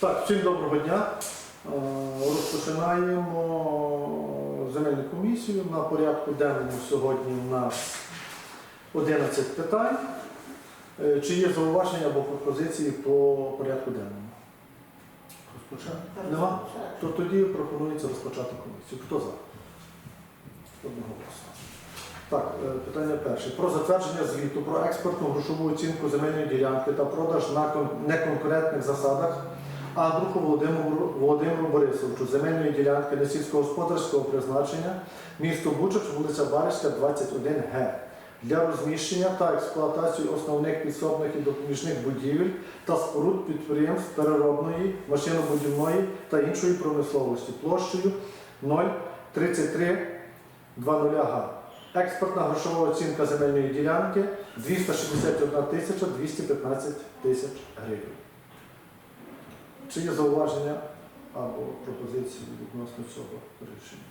Так, всім доброго дня. Е, Розпочинаємо земельну комісію. На порядку денному сьогодні у нас 11 питань. Е, Чи є зауваження або пропозиції по порядку денному? Розпочати? Нема? То тоді пропонується розпочати комісію. Хто за? Одноголосно. Так, е, питання перше. Про затвердження звіту про експортну грошову оцінку земельної ділянки та продаж на неконкурентних засадах Андруху Володимиру, Володимиру Борисовичу земельної ділянки несільськогосподарського призначення місто Бучач, вулиця Баришська, 21Г для розміщення та експлуатації основних підсобних і допоміжних будівель та споруд підприємств переробної, машинобудівної та іншої промисловості площею 03320 га. Експортна грошова оцінка земельної ділянки 261 тисяча 215 тисяч гривень. Чи є зауваження або пропозиції відносно цього рішення?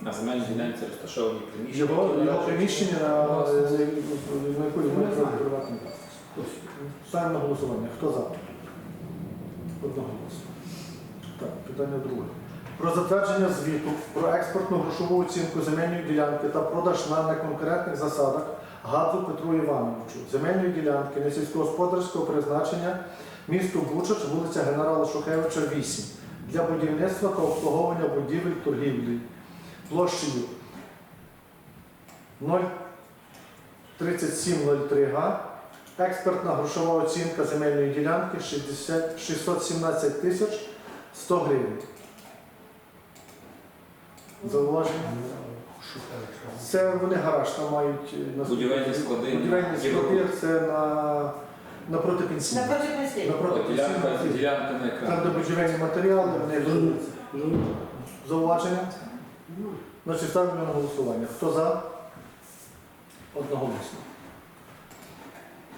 На земельній ділянці розташовані приміщення. Його, його приміщення на, на яку ми приватний власність. Ставимо на голосування. Хто за? Одноголосно. Так, питання друге. Про затвердження звіту про експортну грошову оцінку земельної ділянки та продаж на неконкурентних засадах Гадзу Петру Івановичу, земельної ділянки несільськогосподарського призначення місто Бучач, вулиця генерала Шухевича, 8, для будівництва та обслуговування будівель торгівлі площею 03703 га. Експертна грошова оцінка земельної ділянки 60 617 тисяч 100 гривень. Зауваження? Це вони гараж там мають е, на Будівельні склади. Будівельні склади це на напроти пенсії. Напроти пенсії. Напроти Ділянка, пенсійної. ділянка на Там, де будівельні матеріали, вони будуються. Зауваження? Значить, ставимо на голосування. Хто за? Одноголосно.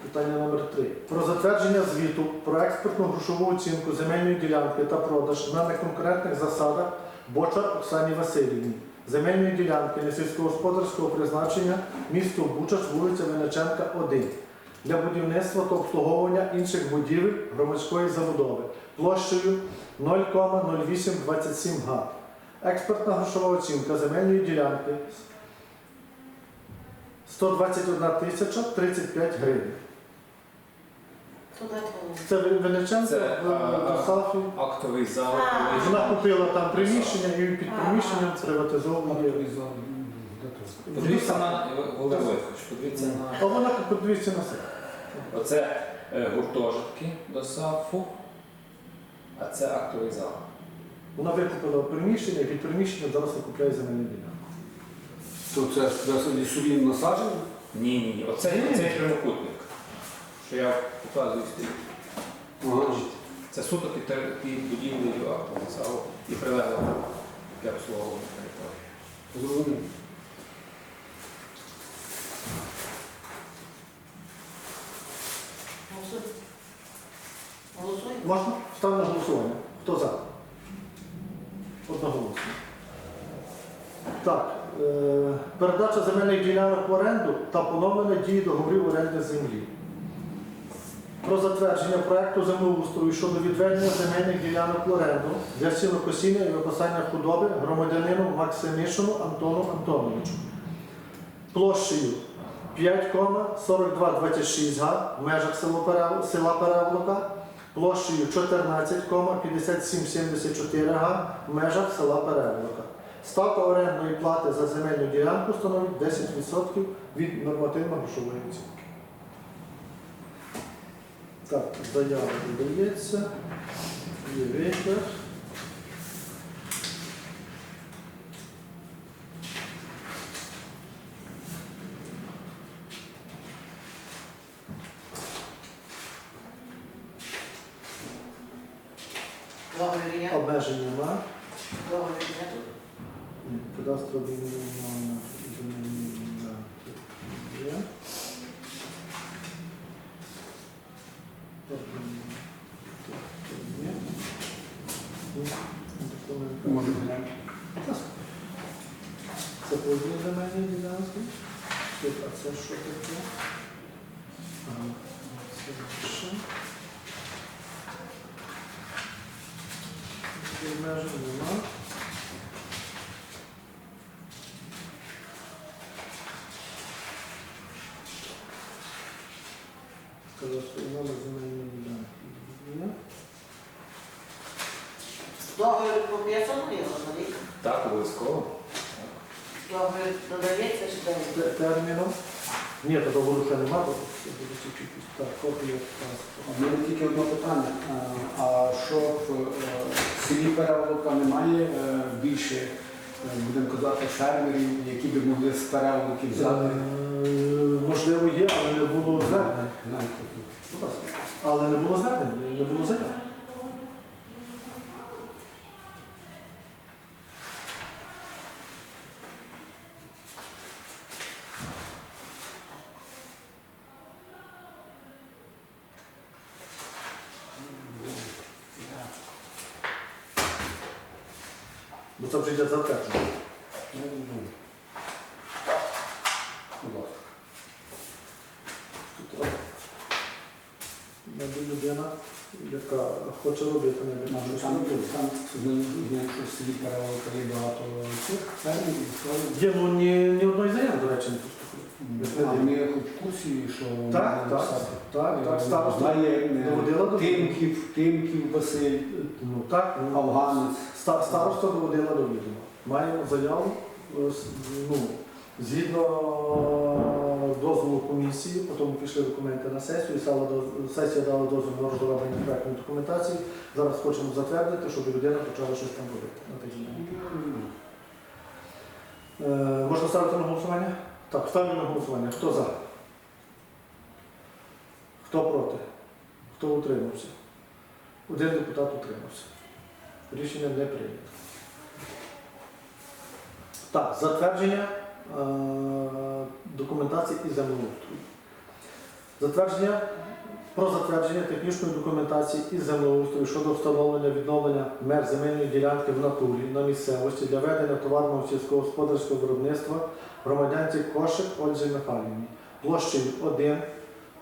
Питання номер 3. Про затвердження звіту про експортну грошову оцінку земельної ділянки та продаж на неконкурентних засадах Бочар Оксані Васильівні. Земельної ділянки несільськогосподарського призначення місто Бучач, вулиця Винниченка, 1 для будівництва та обслуговування інших будівель громадської забудови площею 0,0827 га. Експертна грошова оцінка земельної ділянки 121 тисяча 35 гривень. Це Венеченко Це, а, Актовий зал. А. Вона купила там приміщення і під приміщенням приватизовує. Подивіться на Володимир подивіться на А вона подивіться на себе. оце е, гуртожитки до САФу, а це актовий зал. Вона викупила приміщення і під приміщенням зараз викупляє земельну ділянку. То це ж лісові насадження? Ні, ні, ні. Оце прямокутник. Що я показую стіль. Ага. Це суто під, під будівлею актового залу і прилегло для обслуговування території. Зрозумів. Голосуй. Голосуй. Можна? Ставимо на голосування. Хто за? Одноголосно. Так. Е- передача земельних ділянок в оренду та поновлення дії договорів оренди землі. Про затвердження проекту землеустрою щодо відведення земельних ділянок в оренду для сінокосіння і випасання худоби громадянину Максимішину Антону Антоновичу. Площею 5,4226 га в межах села Переволока, площею 14,5774 га в межах села Переволока. Ставка орендної плати за земельну ділянку становить 10% від нормативно-грошової оцінки. Так, заява додається. Є витяг. Може. Це поділ для мене. А це що таке? Це ще. Межі немає. Терміном. Ні, то договору ще нема, бо буде тільки піс- так, копія. У мене тільки одне питання. А, А що в е, селі Переволока немає е, більше, е, будемо казати, фермерів, які би могли з переволоки взяти? Е, Можливо, є, але не було ласка. Але не було звернень, не було заяв. Бо це вже йде затвердження. Ну, ну. Будь ласка. Тут ніби людина, яка хоче робити, не Може, може там, там знаю, що в селі Переволока є багато цих фермерів, що Є, ну ні, ні одної ми хоч в курсі, що Так, так, так, так, староста Знає доводила до е, Тимків, Тимків Василь, Ну так, ну, афганець. ста- староста доводила до відома. Маємо заяву, е, с- ну, згідно дозволу комісії, потім пішли документи на сесію, стала доз- сесія дала дозвіл на розроблення проектної документації. Зараз хочемо затвердити, щоб людина почала щось там робити на тих землях. Е, Можна ставити на голосування? Так, ставлю на голосування. Хто за? Хто проти? Хто утримався? Один депутат утримався. Рішення не прийнято. Так, затвердження е, документації і землеустрою. Затвердження про затвердження технічної документації і землеустрою щодо встановлення відновлення мер земельної ділянки в натурі на місцевості для ведення товарного сільськогосподарського виробництва громадянці Кошик Ользі Михайлівні площею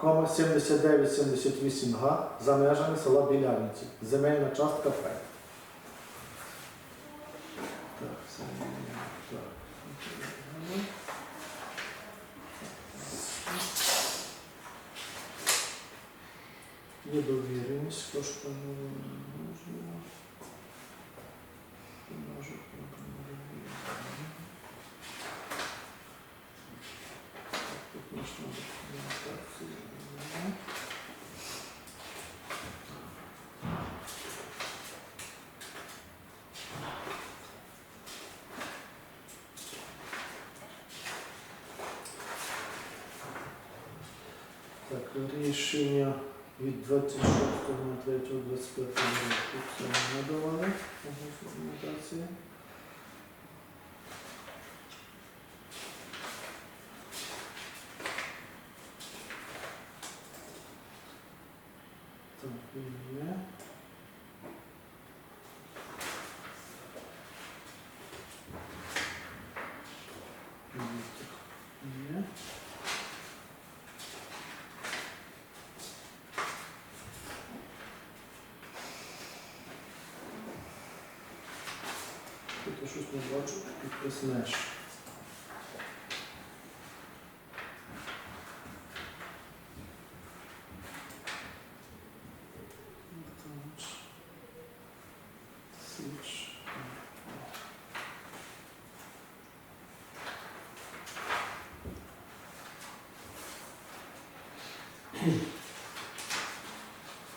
1,7978 га за межами села Білярниці. Земельна частка П. Так, це так. Є довіреність, тож можна. Можу, Технічна документація. Так, рішення від 26 на 3 25 року це надавали документації. Так, є. Є. Кашусь не бачу, підпис меж.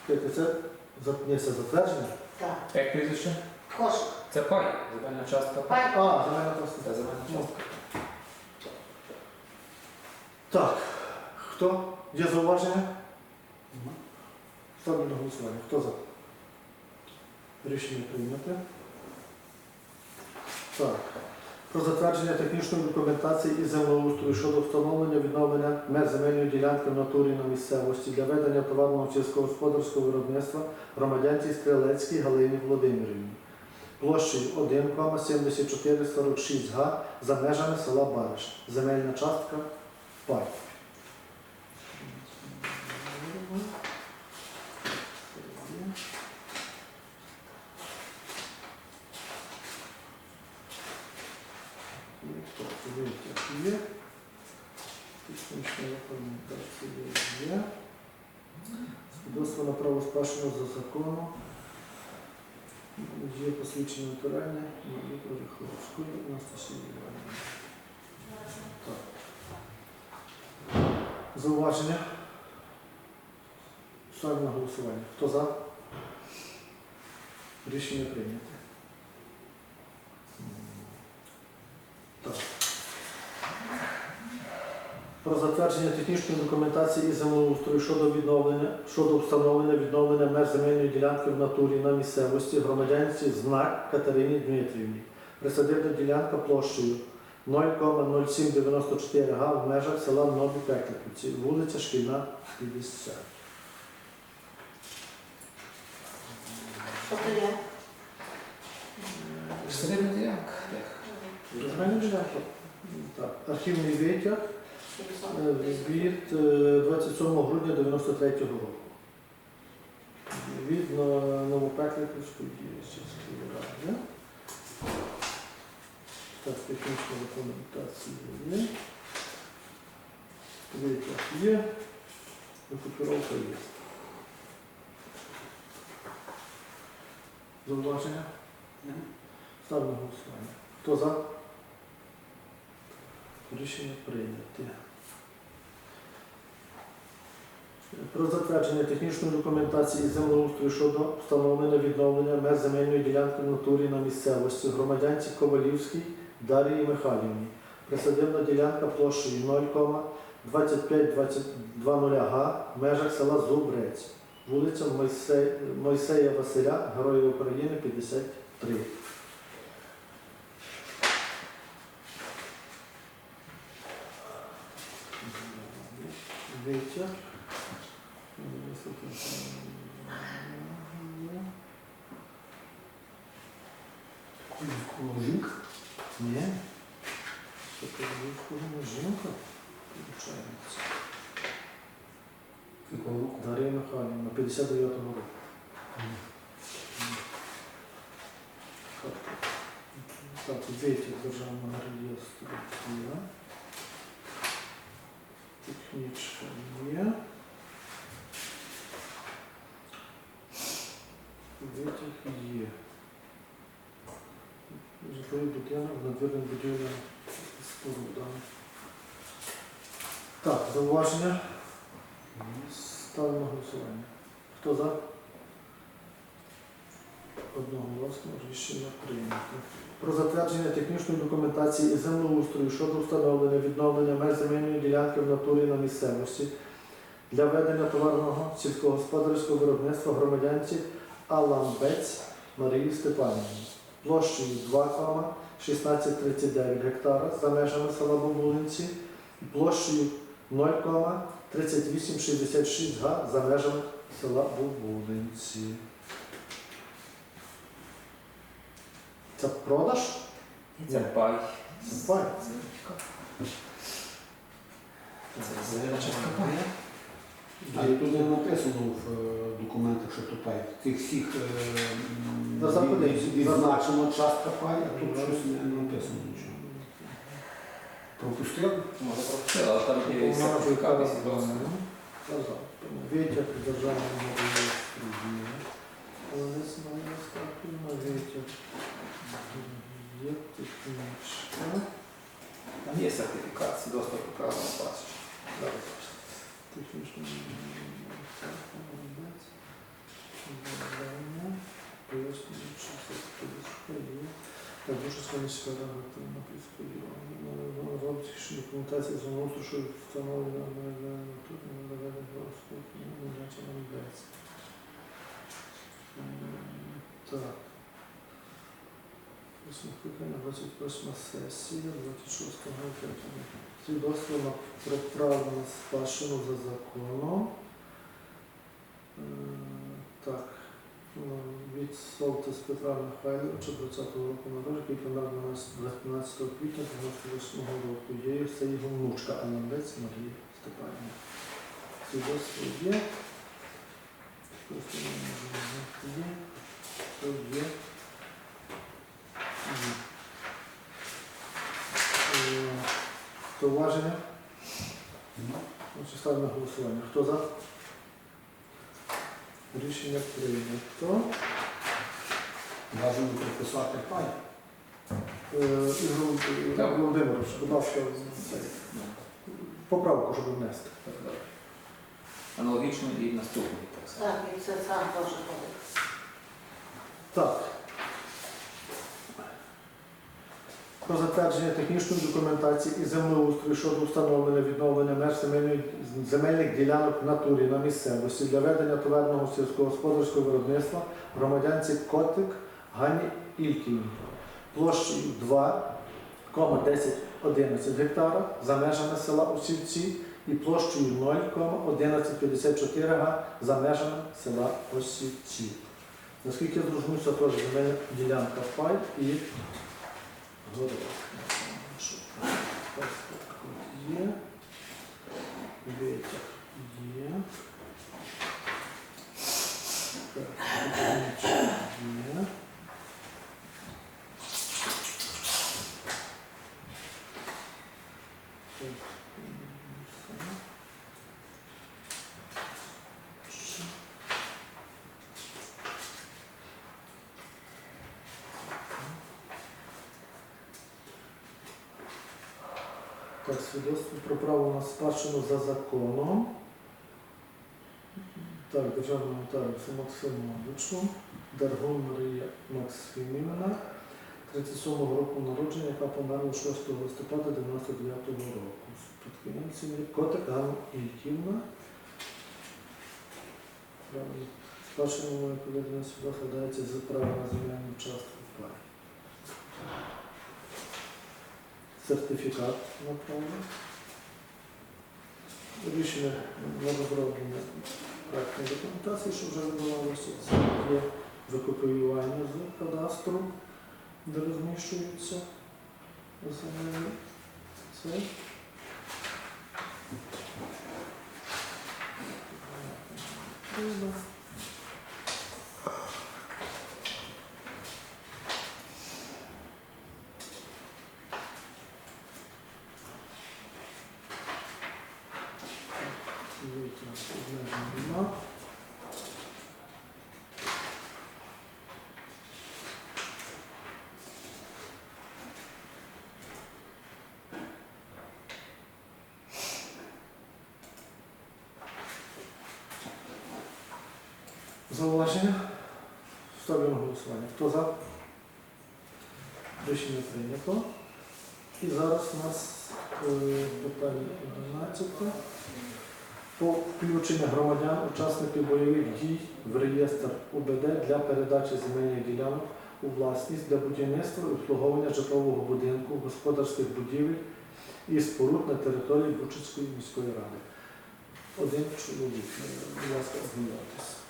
Це за затвердження? Так. Як прізвище? Кошик. Це пай. Земельна частка пай. А, земельна частка. Це земельна частка. Так, хто? Є зауваження? Ставлю на голосування. Хто за? Рішення прийнято. Так. Про затвердження технічної документації і землеустрою щодо встановлення відновлення меж земельної ділянки в натурі на місцевості для ведення товарного сільськогосподарського виробництва громадянці Стрелецькій Галині Володимирівні площею 1,7446 га за межами села Бариш. Земельна частка пай. Свідоцтво на право спадщину за законом. Є посвідчення нотаріальне, школі, у нас ще Так. Зауваження? Ставлю на голосування. Хто за? Рішення прийнято. Так. Про затвердження технічної документації і землеустрою щодо відновлення щодо встановлення відновлення меж земельної ділянки в натурі на місцевості громадянці знак Катерині Дмитрівні. Присадибна ділянка площею 0,0794 га в межах села Нові Пекликівці, вулиця Шкільна, 50. Що це є? Середня ділянка. Архівний витяг Е, від е, 27 грудня 93 року. Від Новопекликівської сільської ради. Так, технічна документація є. Витяг є. Екіпіровка є. Зауваження? Ставлю голосування. Хто за? Рішення прийняте. Про затвердження технічної документації землеустрою щодо встановлення відновлення меж земельної ділянки в натурі на місцевості громадянці Ковалівській Дарії Михайлівні. Присадибна ділянка площею 0,2520 га в межах села Зубрець. Вулиця Мойсея Василя, Героїв України, 53. Ні. Це перевірка жінка. Получається. Дар'я Михайлівна, 59-го року. Так, витяг державного реєстру. Технічка є. Витяг є. Житловий будинок, надвірна будівля споруда. Так, зауваження. Ставимо голосування. Хто за? Одноголосно рішення прийнято. Про затвердження технічної документації і землеустрою щодо встановлення відновлення меж земельної ділянки в натурі на місцевості для ведення товарного сільськогосподарського виробництва громадянці Аламбець Марії Степанівні площею 2,1639 гектара за межами села Бобулинці і площею 0,3866 га за межами села Бобулинці. Це продаж? Це пай. Це пай. Це зелечка пай. А тут не написано в е, документах, що то пай. Цих всіх е, м, від- відзначено частка пай, а тут щось не написано нічого. Пропустив? Може пропустили, але там є сертифікат і свідоцтво. Витяг державного реєстру є. Але не знаю, на витяг. Є технічка. Там є сертифікат, свідоцтво про право на пасіч. Технічна молодець. Завдання. Подушка є. Так, дуже сьогоднішня рада на півської робить документації з вимогу, що встановлено на не доведено просто не наче нам йдеться. Так. Послухання 28 сесія, 26 грудня. Свідоцтво про право на спадщину за законом. Е, Так. Ну, Від Солтис Петра Михайловича 20-го року народження, який помер 12 квітня 98 року. Є це його внучка Анандець Марія Степанівна. Свідоцтво є. Просто не можу знати. Є. Все є. Зауваження? Значить, ставимо на голосування. Хто за? Рішення прийнято. Бажано приписати пай. Е, Ігор Володимирович, будь ласка, це, поправку, щоб внести. Аналогічно і наступний так само. Так, і це сам теж ходить. Так. Про затвердження технічної документації і землеустрою щодо встановлення відновлення меж земельних ділянок в натурі на місцевості для ведення товарного сільськогосподарського виробництва громадянці Котик Гані Ільківні площею 2,1011 гектара за межами села Осівці і площею 0,1154 га за межами села Осівці. Наскільки я це теж земельна ділянка пай і Паспорт є. Витяг є. Так, документик є. Так, все. Так, свідоцтво про право на спадщину за законом. Так, державному нотаріусу Максимовичу, Даргун Марія Максимівна, 37-го року народження, яка померла 6 листопада 99-го року. Спадкоємцем Котик Ганна Ільківна. Право Спадщину моє повідомлення сюди складається з права на земельну частку пай. Сертифікат на право. Рішення на проектної документації, що вже видавалося, це є викопіювання з кадастру, де розміщуються земельні. Це. Треба. Витяг нема. Зауваження? Ставлю на голосування. Хто за? Рішення прийнято. І зараз у нас е, питання 11 по включенню громадян, учасників бойових дій в реєстр УБД для передачі земельних ділянок у власність для будівництва і обслуговування житлового будинку, господарських будівель і споруд на території Бучицької міської ради. Один чоловік. Будь ласка, ознайомтесь.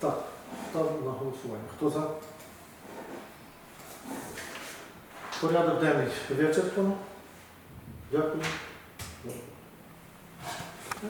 Так, ставлю на голосування. Хто за? Порядок денний вичерпано. Дякую.